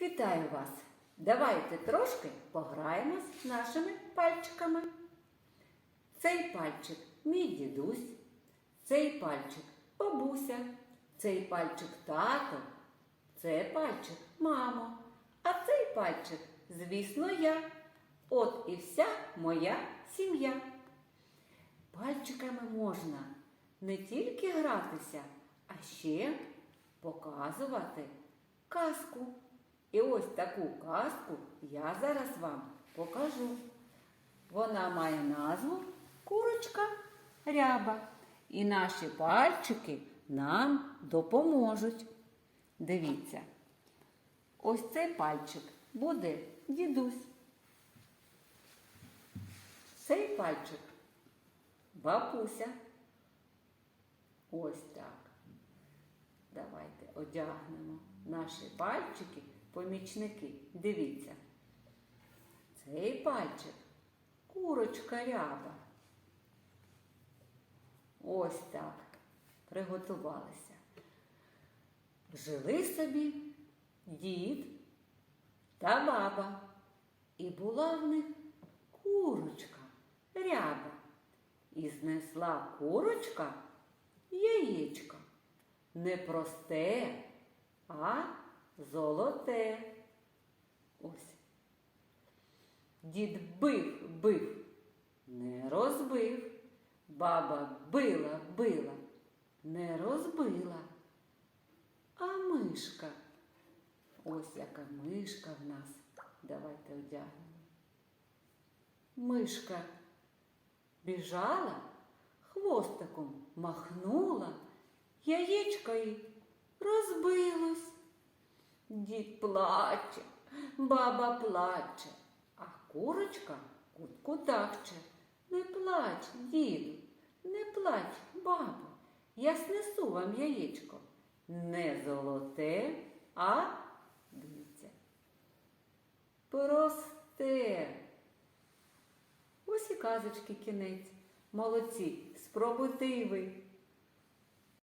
Вітаю вас! Давайте трошки пограємось нашими пальчиками. Цей пальчик мій дідусь, цей пальчик бабуся, цей пальчик тато, цей пальчик мамо, а цей пальчик, звісно, я. От і вся моя сім'я. Пальчиками можна не тільки гратися, а ще показувати казку. І ось таку казку я зараз вам покажу. Вона має назву Курочка ряба. І наші пальчики нам допоможуть. Дивіться, ось цей пальчик буде дідусь. Цей пальчик бабуся. Ось так. Давайте одягнемо наші пальчики, помічники. Дивіться. Цей пальчик курочка ряба. Ось так. Приготувалися. Жили собі дід та баба. І була в них курочка ряба. І знесла курочка яєчко. Не просте, а золоте. Ось. Дід бив, бив, не розбив. Баба била, била, не розбила. А мишка. Ось яка мишка в нас. Давайте одягнемо. Мишка біжала, хвостиком махнула, яєчко їй розбилось. Дід плаче, баба плаче, а курочка куткудахче. Не плач, діду, не плач, бабо, я снесу вам яєчко. Не золоте, а дивіться. Просте. Ось і казочки кінець. Молодці, спробуйте і ви.